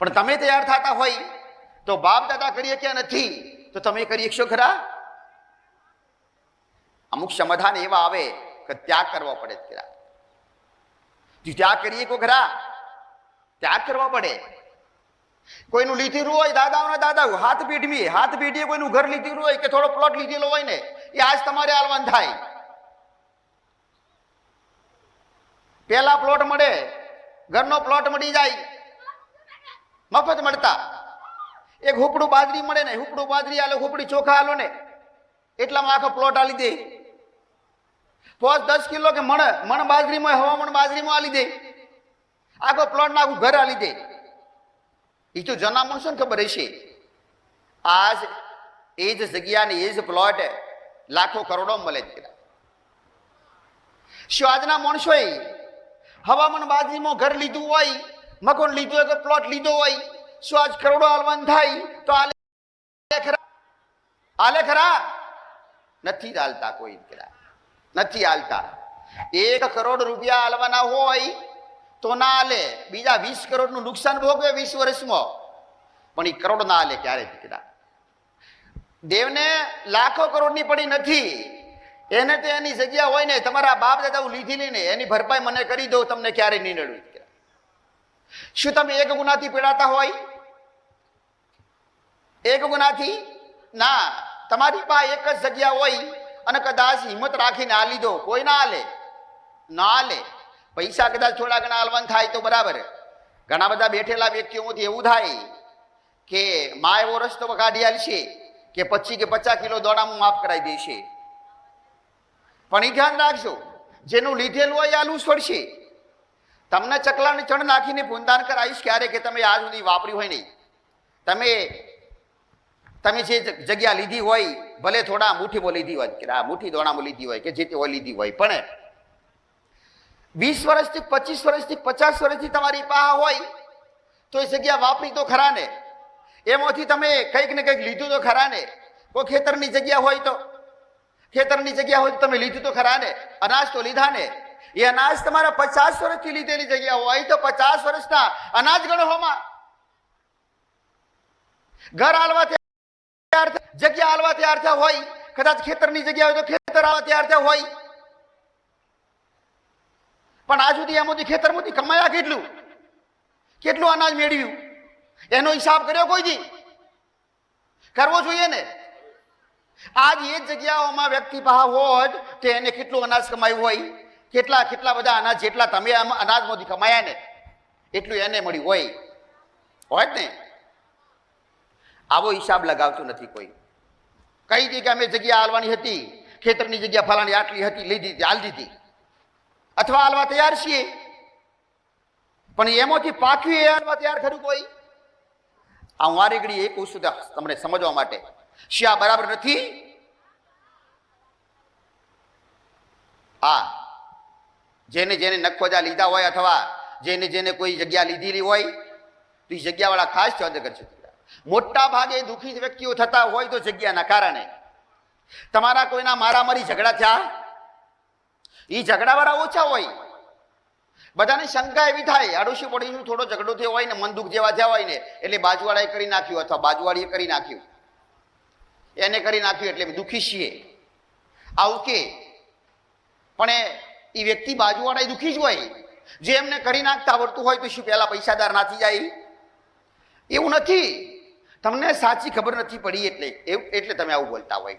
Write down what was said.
પણ તમે તૈયાર થતા હોય, તો બાપ દાદા કરીએ કે નથી, તો તમે કરી શકશો ખરા? અમુક સમાધાન એવા આવે કે ત્યાગ કરવો પડે ખરા. ત્યાગ કરીએ કો ખરા? ત્યાગ કરવો પડે. કોઈનું લીધેલું હોય, દાદાઓના દાદા હાથ પીઢમી હાથ પેઢીએ કોઈનું ઘર લીધેલું હોય કે થોડો પ્લોટ લીધેલો હોય ને, એ આજ તમારે હાલવાન થાય. પેલા પ્લોટ મળે, ઘરનો પ્લોટ મળી જાય. મફત મળતા. એક હુપડું બાજરી મળે ને, હુપડું બાજરી આલો, હુપડી ચોખા આલો ને, એટલામાં આખો પ્લોટ આલી દે. પોસ દસ કિલો કે મણ મણ બાજરીમાં હવા મણ બાજરીમાં આલી દે. આખો પ્લોટ ના આખું ઘર આલી દે. એ તો જના શું ખબર હશે? આજ એ જ જગ્યા ને એ જ પ્લોટ લાખો કરોડો મળે પેલા શું આજના માણસોએ હવામાન બાજરીમાં ઘર લીધું હોય મકાન લીધું હોય કે પ્લોટ લીધો હોય, શું આજ કરોડો આલવાન થાય, તો આલે ખરા? નથી હાલતા કોઈ ખરા નથી હાલતા એક કરોડ રૂપિયા હાલવાના હોય, તો ના આલે. બીજા વીસ કરોડનું નુકસાન ભોગવે વીસ વર્ષમાં. પણ એ કરોડ ના આલે ક્યારે દીકરા? દેવને લાખો કરોડની પડી નથી. એને તો એની જગ્યા હોય ને, તમારા બાપ દાદા લીધી ને એની ભરપાઈ મને કરી દઉં તમને ક્યારે નહીં દીકરા શું તમે એક ગુનાથી પીડાતા હોય? એક ગુનાથી? ના, તમારી પાસે એક જ જગ્યા હોય અને કદાચ હિંમત રાખીને આ લીધો. કોઈ ના હાલે. ના હાલે. પૈસા કદાચ થોડા ઘણા હાલવાન થાય તો બરાબર. ઘણા બધા બેઠેલા વ્યક્તિઓમાંથી એવું થાય કે માં એવો રસ્તો કાઢી આલશે કે પચીસ કે પચાસ કિલો દોડામાં માફ કરાવી દેશે પણ એ ધ્યાન રાખજો. જેનું લીધેલું હોય એ આલું છોડશે તમને ચકલાને ચણ નાખીને ભૂંદાન કરાવીશ ક્યારે કે તમે આજ સુધી વાપર્યું હોય નહીં. તમે તમે જે જગ્યા લીધી હોય, ભલે થોડા મુઠ્ઠીમાં લીધી હોય, કે આ મુઠ્ઠી દોણામાં લીધી હોય, કે જે તે લીધી હોય, પણ વીસ વર્ષથી, પચીસ વર્ષથી, પચાસ વર્ષથી તમારી પાસે હોય, તો એ જગ્યા વાપરી તો ખરા ને. એમાંથી તમે કંઈક ને કંઈક લીધું તો ખરા ને. કોઈ ખેતરની જગ્યા હોય તો. ખેતરની જગ્યા હોય તો તમે લીધું તો ખરા ને. અનાજ તો લીધા ને. એ અનાજ તમારા પચાસ વર્ષથી લીધેલી જગ્યા હોય તો પચાસ વર્ષના અનાજ ગણવામાં. ઘર હાલવા તૈયાર જગ્યા હાલવા તૈયાર થયા હોય, કદાચ ખેતરની જગ્યા હોય તો ખેતર આવવા તૈયાર થયા હોય. પણ આ સુધી એમાંથી ખેતરમાંથી કમાયા કેટલું? કેટલું અનાજ મેળવ્યું? એનો હિસાબ કર્યો કોઈ દી? કરવો જોઈએ ને? આજ એ જ જગ્યાઓમાં વ્યક્તિ પાસે હોત કે એને કેટલું અનાજ કમાયું હોય. કેટલા કેટલા બધા અનાજ, જેટલા તમે અનાજમાંથી કમાયા ને, એટલું એને મળ્યું હોય. હોય જ ને? આવો હિસાબ લગાવતું નથી કોઈ. કઈ દી કે અમે જગ્યા હાલવાની હતી? ખેતરની જગ્યા ફલાણી આટલી હતી, લીધી હાલ દીધી. અથવા હાલવા તૈયાર છીએ? પણ એમાંથી પાક્યું એ હાલવા તૈયાર ખરું કોઈ? આ હું આ રેગડી એ કહું છું તમને સમજવા માટે. શિયા બરાબર નથી? આ જેને જેને નખોજા લીધા હોય અથવા જેને જેને કોઈ જગ્યા લીધેલી હોય, તો એ જગ્યાવાળા ખાસ ચોદ કરશે મોટા ભાગે દુઃખી વ્યક્તિઓ થતા હોય તો જગ્યાના કારણે. તમારા કોઈના મારામારી ઝઘડા થયા? એ ઝઘડાવાળા ઓછા હોય. બધાને શંકા એવી થાય, આડોશી પડોશી થોડો ઝઘડો થયો હોય ને, મન દુઃખ જેવા થયા હોય ને, એટલે બાજુવાળાએ કરી નાખ્યું અથવા બાજુવાળીએ કરી નાખ્યું. એને કરી નાખ્યું એટલે દુઃખી છીએ. આવું કે. પણ એ- એ વ્યક્તિ બાજુવાળા દુઃખી જ હોય. જે એમને કરી નાખતા આવડતું હોય તો શું પહેલાં પૈસાદાર નાથી જાય? એવું નથી. તમને સાચી ખબર નથી પડી એટલે એટલે તમે આવું બોલતા હોય.